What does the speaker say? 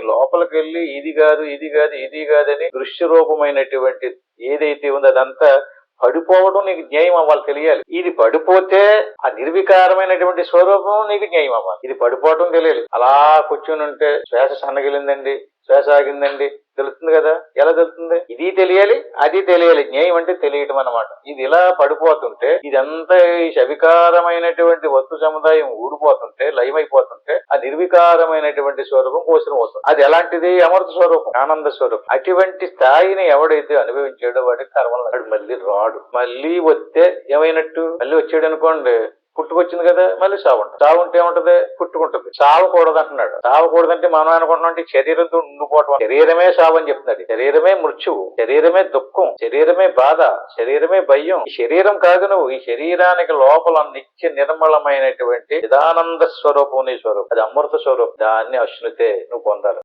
లోపలికి వెళ్ళి ఇది కాదు ఇది కాదు ఇది కాదని దృశ్య రూపమైనటువంటి ఏదైతే ఉందో అదంతా పడిపోవడం నీకు న్యాయం అవ్వాలి తెలియాలి. ఇది పడిపోతే ఆ నిర్వికారమైనటువంటి స్వరూపం నీకు న్యాయం అవ్వాలి. ఇది పడిపోవటం తెలియాలి. అలా కూర్చుని ఉంటే శ్వాస సన్నగిలిందండి శ్వాస ఆగిందండి తెలుస్తుంది కదా? ఎలా తెలుస్తుంది? ఇది తెలియాలి అది తెలియాలి. న్యాయం అంటే తెలియటం అన్నమాట. ఇది ఇలా పడిపోతుంటే ఇదంతా ఈ శవికారమైనటువంటి వస్తు సముదాయం ఊడిపోతుంటే లయమైపోతుంటే ఆ నిర్వికారమైనటువంటి స్వరూపం కోసరం అవుతుంది అది ఎలాంటిది? అమృత స్వరూపం ఆనంద స్వరూపం. అటువంటి స్థాయిని ఎవడైతే అనుభవించాడో వాడికి కర్మలు వాడు మళ్ళీ రాడు. మళ్ళీ వస్తే ఏమైనట్టు? మళ్ళీ వచ్చాడు అనుకోండి పుట్టుకొచ్చింది కదా మళ్ళీ చావు ఉంటుంది. చావు ఉంటే ఏముంటది? పుట్టుకుంటుంది. చావకూడదు అంటున్నాడు. సావకూడదంటే మనం అనుకుంటున్నాం శరీరంతో ఉండిపోవటం. శరీరమే చావు అని చెప్తున్నాడు. శరీరమే మృత్యువు. శరీరమే దుఃఖం. శరీరమే బాధ. శరీరమే భయం. ఈ శరీరం కాదు నువ్వు. ఈ శరీరానికి లోపల నిత్య నిర్మలమైనటువంటి నిదానంద స్వరూపం నీ స్వరూపం. అది అమృత స్వరూపం. దాన్ని అశ్నుతే నువ్వు పొందాలి.